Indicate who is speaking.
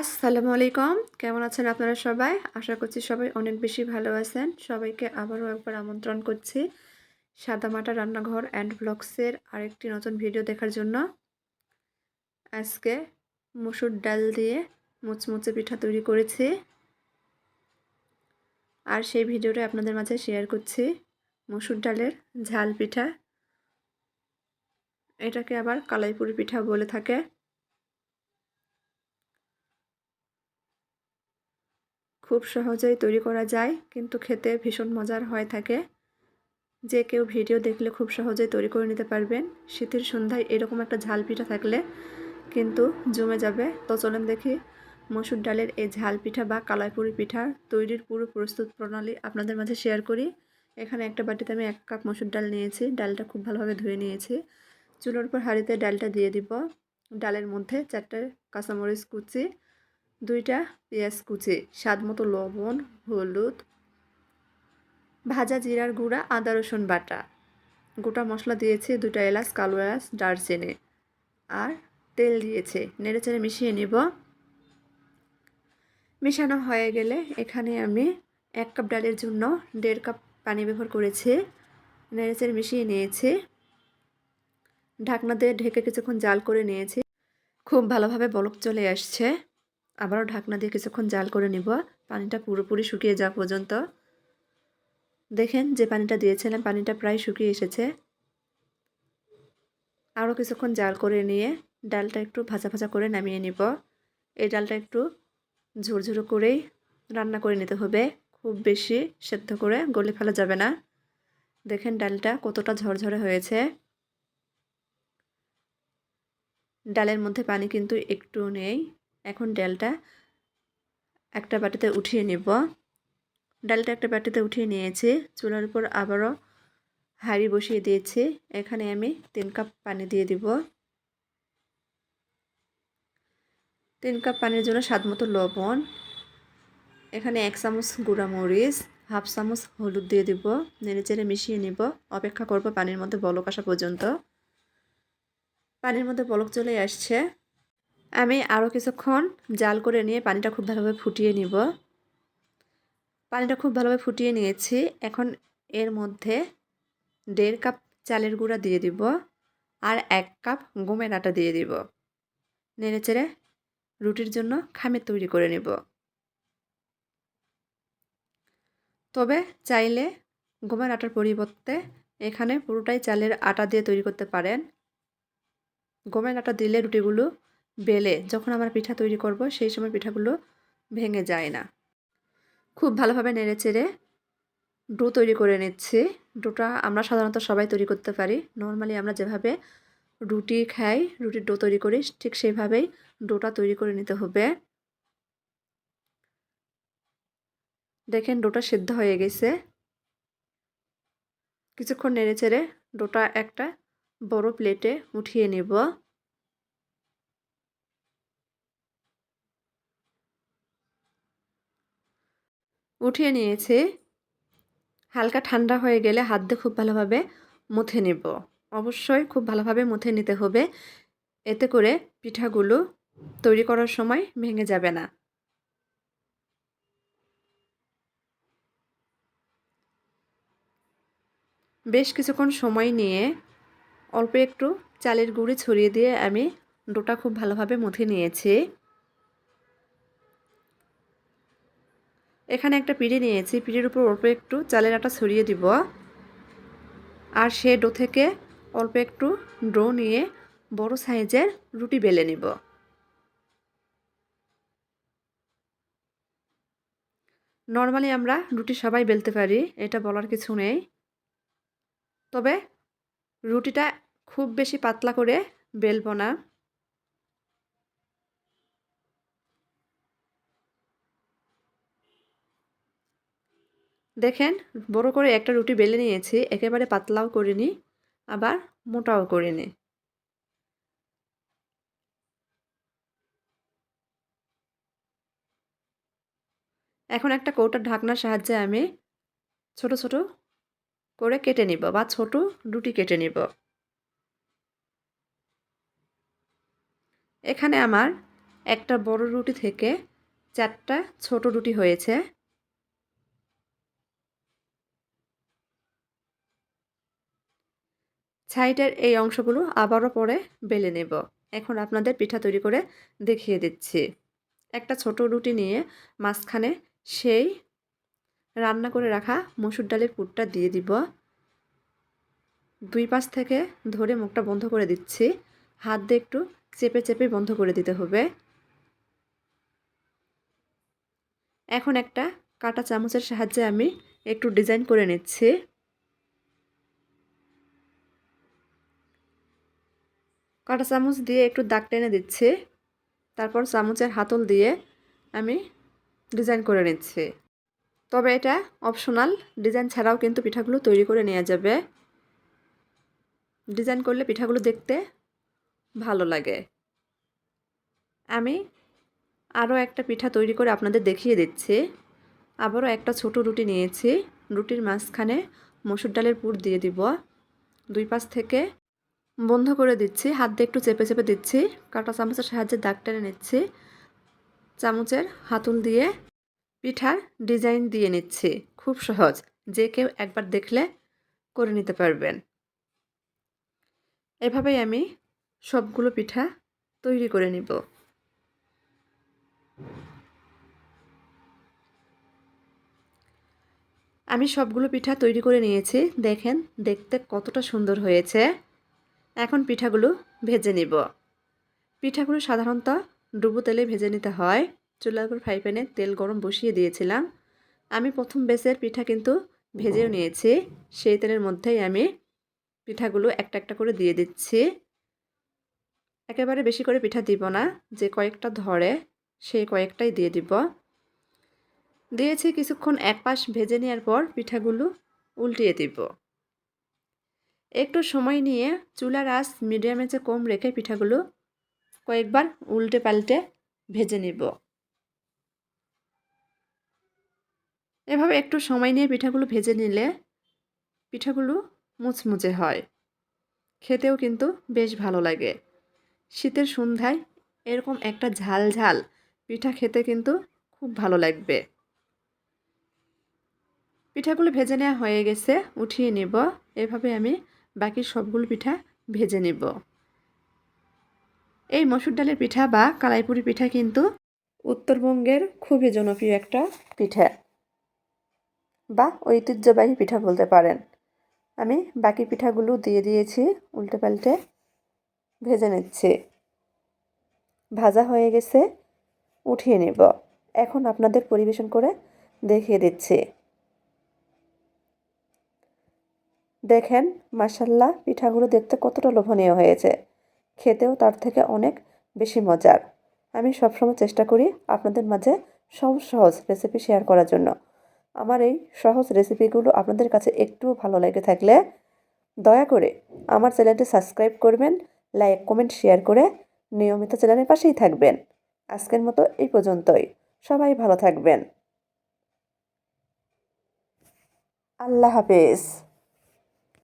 Speaker 1: আসসালামু আলাইকুম। কেমন আছেন আপনারা সবাই? আশা করছি সবাই অনেক বেশি ভালো আছেন। সবাইকে আবারও একবার আমন্ত্রণ করছি সাদামাটা রান্নাঘর অ্যান্ড ব্লগসের আরেকটি নতুন ভিডিও দেখার জন্য। আজকে মুসুর ডাল দিয়ে মুচমুচে পিঠা তৈরি করেছি আর সেই ভিডিওটা আপনাদের মাঝে শেয়ার করছি। মুসুর ডালের ঝাল পিঠা। এটাকে আবার কালাইপুরি পিঠা বলে থাকে। খুব সহজেই তৈরি করা যায়, কিন্তু খেতে ভীষণ মজার হয়ে থাকে। যে কেউ ভিডিও দেখলে খুব সহজেই তৈরি করে নিতে পারবেন। শীতের সন্ধ্যায় এরকম একটা ঝাল পিঠা থাকলে কিন্তু জমে যাবে। তো চলেন দেখি মসুর ডালের এই ঝাল পিঠা বা কালাইপুরি পিঠা তৈরির পুরো প্রস্তুত প্রণালী আপনাদের মাঝে শেয়ার করি। এখানে একটা বাটিতে আমি এক কাপ মসুর ডাল নিয়েছি। ডালটা খুব ভালোভাবে ধুয়ে নিয়েছি। চুলোর উপর হাঁড়িতে ডালটা দিয়ে দিব। ডালের মধ্যে চারটে কাঁচামরিচ কুচি দুইটা পেঁয়াজ কুচি, স্বাদ মতো লবণ, হলুদ, ভাজা জিরার গুঁড়া, আদা, রসুন বাটা। গোটা মশলা দিয়েছে দুটা এলাচ, কালো এলাচ, দারচিনি। আর তেল দিয়েছে, নেড়েচেড়ে মিশিয়ে নিব। মেশানো হয়ে গেলে এখানে আমি এক কাপ ডালের জন্য দেড় কাপ পানি ব্যবহার করেছি। নেড়েচেড়ে মিশিয়ে নিয়েছি। ঢাকনা দিয়ে ঢেকে কিছুক্ষণ জাল করে নিয়েছি। খুব ভালোভাবে বলক চলে আসছে। আবারও ঢাকনা দিয়ে কিছুক্ষণ জাল করে নিব। পানিটা পুরোপুরি শুকিয়ে যাওয়া পর্যন্ত। দেখেন যে পানিটা দিয়েছিলাম, পানিটা প্রায় শুকিয়ে এসেছে। আরও কিছুক্ষণ জাল করে নিয়ে ডালটা একটু ভাজা ভাজা করে নামিয়ে নিব। এই ডালটা একটু ঝুরঝুরো করেই রান্না করে নিতে হবে। খুব বেশি সেদ্ধ করে গলে ফেলা যাবে না। দেখেন ডালটা কতটা ঝরঝরে হয়েছে। ডালের মধ্যে পানি কিন্তু একটু নেই। এখন ডালটা একটা বাটিতে উঠিয়ে নিব। ডালটা একটা বাটিতে উঠিয়ে নিয়েছি। চুলার উপর আবারও হাঁড়ি বসিয়ে দিয়েছি। এখানে আমি তিন কাপ পানি দিয়ে দিব। তিন কাপ পানির জন্য স্বাদ মতো লবণ। এখানে এক চামচ গুঁড়া মরিচ, হাফ চামচ হলুদ দিয়ে দিব। নেড়ে চেড়ে মিশিয়ে নিব। অপেক্ষা করব পানির মধ্যে বলক আসা পর্যন্ত। পানির মধ্যে বলক চলে আসছে। আমি আরও কিছুক্ষণ জাল করে নিয়ে পানিটা খুব ভালোভাবে ফুটিয়ে নিব। পানিটা খুব ভালোভাবে ফুটিয়ে নিয়েছি। এখন এর মধ্যে দেড় কাপ চালের গুঁড়া দিয়ে দিব আর এক কাপ গমের আটা দিয়ে দিব। নেড়ে চেড়ে রুটির জন্য খামের তৈরি করে নেব। তবে চাইলে গমের আটার পরিবর্তে এখানে পুরোটাই চালের আটা দিয়ে তৈরি করতে পারেন। গমের আটা দিলে রুটিগুলো বেলে যখন আমার পিঠা তৈরি করব, সেই সময় পিঠাগুলো ভেঙে যায় না। খুব ভালোভাবে নেড়ে চেড়ে ডো তৈরি করে নিচ্ছি। ডোটা আমরা সাধারণত সবাই তৈরি করতে পারি। নর্মালি আমরা যেভাবে রুটি খাই, রুটির ডো তৈরি করি, ঠিক সেইভাবেই ডোটা তৈরি করে নিতে হবে। দেখেন ডোটা সিদ্ধ হয়ে গেছে। কিছুক্ষণ নেড়ে চেড়ে ডোটা একটা বড় প্লেটে উঠিয়ে নেব। উঠিয়ে নিয়েছি। হালকা ঠান্ডা হয়ে গেলে হাত দিয়ে খুব ভালোভাবে মুথে নেব। অবশ্যই খুব ভালোভাবে মুথে নিতে হবে। এতে করে পিঠাগুলো তৈরি করার সময় ভেঙে যাবে না। বেশ কিছুক্ষণ সময় নিয়ে অল্প একটু চালের গুঁড়ি ছড়িয়ে দিয়ে আমি ডোটা খুব ভালোভাবে মুথে নিয়েছি। এখানে একটা পিড়ি নিয়েছি, পিড়ির উপর অল্প একটু চালের আটা ছড়িয়ে দিব। আর সে ডো থেকে অল্প একটু ডো নিয়ে বড় সাইজের রুটি বেলে নিব। নর্মালি আমরা রুটি সবাই বেলতে পারি, এটা বলার কিছু নেই। তবে রুটিটা খুব বেশি পাতলা করে বেলবো না। দেখেন, বড় করে একটা রুটি বেলে নিয়েছি, একেবারে পাতলাও করিনি, আবার মোটাও করিনি। এখন একটা কৌটার ঢাকনার সাহায্যে আমি ছোট ছোট করে কেটে নিব বা ছোট রুটি কেটে নিব। এখানে আমার একটা বড় রুটি থেকে চারটা ছোট রুটি হয়েছে। সাইডের এই অংশগুলো আবারও পরে বেলে নেব। এখন আপনাদের পিঠা তৈরি করে দেখিয়ে দিচ্ছি। একটা ছোট রুটি নিয়ে মাঝখানে সেই রান্না করে রাখা মসুর ডালের পুরটা দিয়ে দিব। দুই পাশ থেকে ধরে মুখটা বন্ধ করে দিচ্ছি। হাত দিয়ে একটু চেপে চেপে বন্ধ করে দিতে হবে। এখন একটা কাটা চামচের সাহায্যে আমি একটু ডিজাইন করে নিচ্ছি। কাটা চামচ দিয়ে একটু দাগ টেনে দিচ্ছি। তারপর চামচের হাতল দিয়ে আমি ডিজাইন করে নিচ্ছি। তবে এটা অপশনাল, ডিজাইন ছাড়াও কিন্তু পিঠাগুলো তৈরি করে নেওয়া যাবে। ডিজাইন করলে পিঠাগুলো দেখতে ভালো লাগে। আমি আরও একটা পিঠা তৈরি করে আপনাদের দেখিয়ে দিচ্ছি। আবারও একটা ছোট রুটি নিয়েছি। রুটির মাঝখানে মসুর ডালের পুর দিয়ে দিব। দুই পাশ থেকে বন্ধ করে দিচ্ছি হাত দিয়ে একটু চেপে চেপে দিচ্ছি। কাটা চামচের সাহায্যে দাগ টেনে নিচ্ছি চামচের হাতুল দিয়ে পিঠার ডিজাইন দিয়ে নিচ্ছি। খুব সহজ, যে কেউ একবার দেখলে করে নিতে পারবেন। এভাবেই আমি সবগুলো পিঠা তৈরি করে নিব। আমি সবগুলো পিঠা তৈরি করে নিয়েছি। দেখেন, দেখতে কতটা সুন্দর হয়েছে। এখন পিঠাগুলো ভেজে নিব। পিঠাগুলো সাধারণত ডুবো তেলে ভেজে নিতে হয়। চুলার উপর ফ্রাই প্যানে তেল গরম বসিয়ে দিয়েছিলাম। আমি প্রথম বেসের পিঠা কিন্তু ভেজেও নিয়েছি। সেই তেলের মধ্যেই আমি পিঠাগুলো একটা একটা করে দিয়ে দিচ্ছি। একেবারে বেশি করে পিঠা দিব না, যে কয়েকটা ধরে সেই কয়েকটাই দিয়ে দিব। দিয়েছি কিছুক্ষণ এক পাশ ভেজে নেওয়ার পর পিঠাগুলো উল্টিয়ে দিব। একটু সময় নিয়ে চুলার আঁচ মিডিয়ামে যে কম রেখে পিঠাগুলো কয়েকবার উল্টে পাল্টে ভেজে নিব। এভাবে একটু সময় নিয়ে পিঠাগুলো ভেজে নিলে পিঠাগুলো মুচমুচে হয়। খেতেও কিন্তু বেশ ভালো লাগে। শীতের সন্ধ্যায় এরকম একটা ঝাল ঝাল পিঠা খেতে কিন্তু খুব ভালো লাগবে। পিঠাগুলো ভেজে নেওয়া হয়ে গেছে, উঠিয়ে নেব। এভাবে আমি বাকি সবগুলো পিঠা ভেজে নেব। এই মসুর ডালের পিঠা বা কালাইপুরি পিঠা কিন্তু উত্তরবঙ্গের খুবই জনপ্রিয় একটা পিঠা বা ঐতিহ্যবাহী পিঠা বলতে পারেন। আমি বাকি পিঠাগুলো দিয়ে দিয়েছি উল্টে পাল্টে ভেজে নিচ্ছি। ভাজা হয়ে গেছে, উঠিয়ে নেব। এখন আপনাদের পরিবেশন করে দেখিয়ে দিচ্ছি। দেখেন মাসাল্লাহ পিঠাগুলো দেখতে কতটা লোভনীয় হয়েছে। খেতেও তার থেকে অনেক বেশি মজার। আমি সবসময় চেষ্টা করি আপনাদের মাঝে সহজ সহজ রেসিপি শেয়ার করার জন্য। আমার এই সহজ রেসিপিগুলো আপনাদের কাছে একটু ভালো লেগে থাকলে দয়া করে আমার চ্যানেলটি সাবস্ক্রাইব করবেন লাইক কমেন্ট শেয়ার করে নিয়মিত চ্যানেলের পাশেই থাকবেন। আজকের মতো এই পর্যন্তই। সবাই ভালো থাকবেন। আল্লাহ হাফেজ।